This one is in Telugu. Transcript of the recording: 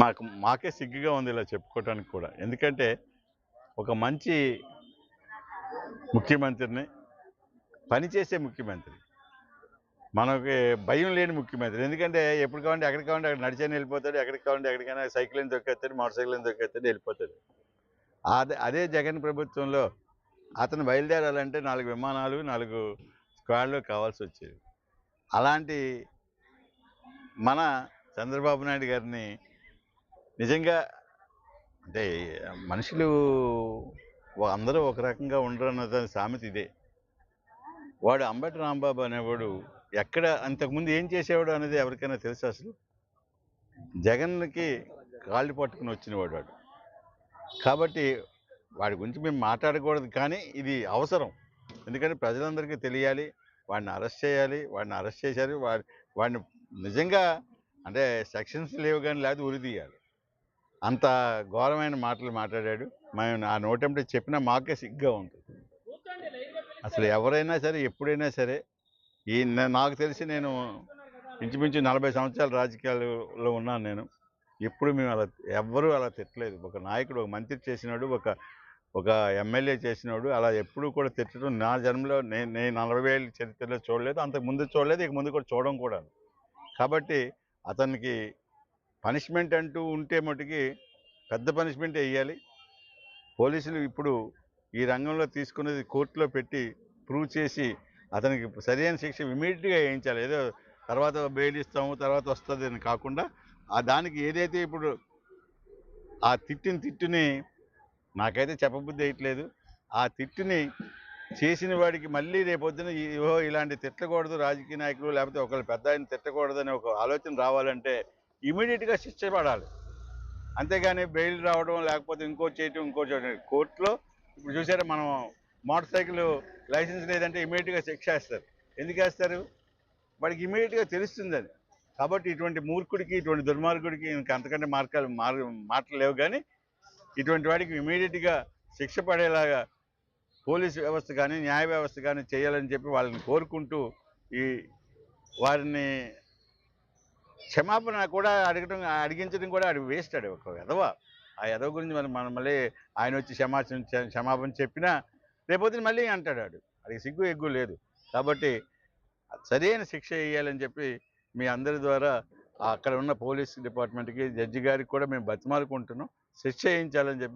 మాకు మాకే సిగ్గుగా ఉంది ఇలా చెప్పుకోవటానికి కూడా. ఎందుకంటే ఒక మంచి ముఖ్యమంత్రిని పనిచేసే ముఖ్యమంత్రి మనకి భయం లేని ముఖ్యమంత్రి. ఎందుకంటే ఎప్పుడు కావాలంటే ఎక్కడికి కావాలంటే అక్కడ నడిచని వెళ్ళిపోతాడు ఎక్కడికి కావాలంటే ఎక్కడికైనా సైకిల్ అని దొక్కేస్తాడు మోటార్ సైకిల్ అని దొక్కేస్తాడు వెళ్ళిపోతాడు. అదే అదే జగన్ ప్రభుత్వంలో అతను బయలుదేరాలంటే నాలుగు విమానాలు నాలుగు స్క్వాడ్లు కావాల్సి వచ్చేది. అలాంటి మన చంద్రబాబు నాయుడు గారిని నిజంగా అంటే మనుషులు అందరూ ఒక రకంగా ఉండరు అన్నదాని సామెత ఇదే. వాడు అంబటి రాంబాబు అనేవాడు ఎక్కడ అంతకుముందు ఏం చేసేవాడు అనేది ఎవరికైనా తెలుసు అసలు? జగన్కి కాళ్ళు పట్టుకుని వచ్చినవాడు వాడు. కాబట్టి వాడి గురించి మేము మాట్లాడకూడదు కానీ ఇది అవసరం. ఎందుకంటే ప్రజలందరికీ తెలియాలి వాడిని అరెస్ట్ చేయాలి వాడిని అరెస్ట్ చేశారు వాడి వాడిని నిజంగా అంటే సెక్షన్స్ లేవు కానీ లేకపోతే ఉరి తీయాలి. అంత ఘోరమైన మాటలు మాట్లాడాడు. మేము ఆ నోటెంపటి చెప్పినా మాకే సిగ్గా ఉంటుంది అసలు ఎవరైనా సరే ఎప్పుడైనా సరే ఈ నాకు తెలిసి నేను ఇంచుమించు నలభై సంవత్సరాల రాజకీయాలలో ఉన్నాను నేను. ఎప్పుడు మేము అలా ఎవ్వరూ అలా తిట్టలేదు. ఒక నాయకుడు ఒక మంత్రి చేసినాడు ఒక ఒక ఎమ్మెల్యే చేసినాడు అలా ఎప్పుడూ కూడా తిట్టడం నా జన్మలో నేను నేను నలభై ఏళ్ళ చరిత్రలో చూడలేదు. అంతకు ముందు చూడలేదు ఇక ముందు కూడా చూడడం కూడా కాబట్టి అతనికి పనిష్మెంట్ అంటూ ఉంటే మటుకి పెద్ద పనిష్మెంట్ వేయాలి పోలీసులు ఇప్పుడు ఈ రంగంలో తీసుకున్నది కోర్టులో పెట్టి ప్రూవ్ చేసి అతనికి సరైన శిక్ష ఇమీడియట్గా వేయించాలి. ఏదో తర్వాత బెయిల్ ఇస్తాము తర్వాత వస్తుంది అని కాకుండా ఆ దానికి ఏదైతే ఇప్పుడు ఆ తిట్టిన తిట్టుని నాకైతే చెప్పబుద్ధి వేయట్లేదు ఆ తిట్టుని చేసిన వాడికి మళ్ళీ రేపొద్దున ఇలాంటి తిట్టకూడదు రాజకీయ నాయకులు లేకపోతే ఒకళ్ళు పెద్ద ఆయన తిట్టకూడదు ఒక ఆలోచన రావాలంటే ఇమీడియట్గా శిక్ష పడాలి అంతేగాని బెయిల్ రావడం లేకపోతే ఇంకో చేయటం ఇంకో చేయటం కోర్టులో ఇప్పుడు చూసారా మనం మోటార్ సైకిల్ లైసెన్స్ లేదంటే ఇమీడియట్గా శిక్ష వేస్తారు. ఎందుకు వేస్తారు? వాడికి ఇమీడియట్గా తెలుస్తుంది అది. కాబట్టి ఇటువంటి మూర్ఖుడికి ఇటువంటి దుర్మార్గుడికి ఇంక అంతకంటే మార్గాలు మార్ మాటలు లేవు కానీ ఇటువంటి వాడికి ఇమీడియట్గా శిక్ష పడేలాగా పోలీస్ వ్యవస్థ కానీ న్యాయ వ్యవస్థ కానీ చేయాలని చెప్పి వాళ్ళని కోరుకుంటూ ఈ వారిని క్షమాపణ కూడా అడగటం అడిగించడం కూడా అది వేస్ట్ అడి ఒక ఎదవ ఆ ఎదవ గురించి మనం మనం మళ్ళీ ఆయన వచ్చి క్షమాచన క్షమాపణ చెప్పినా రేపొద్దున మళ్ళీ అంటాడు ఆడు. అది సిగ్గు ఎగ్గు లేదు. కాబట్టి సరైన శిక్ష వేయాలని చెప్పి మీ అందరి ద్వారా అక్కడ ఉన్న పోలీస్ డిపార్ట్మెంట్కి జడ్జి గారికి కూడా మేము బతిమాలుకుంటున్నాం. శిక్ష వేయించాలని చెప్పి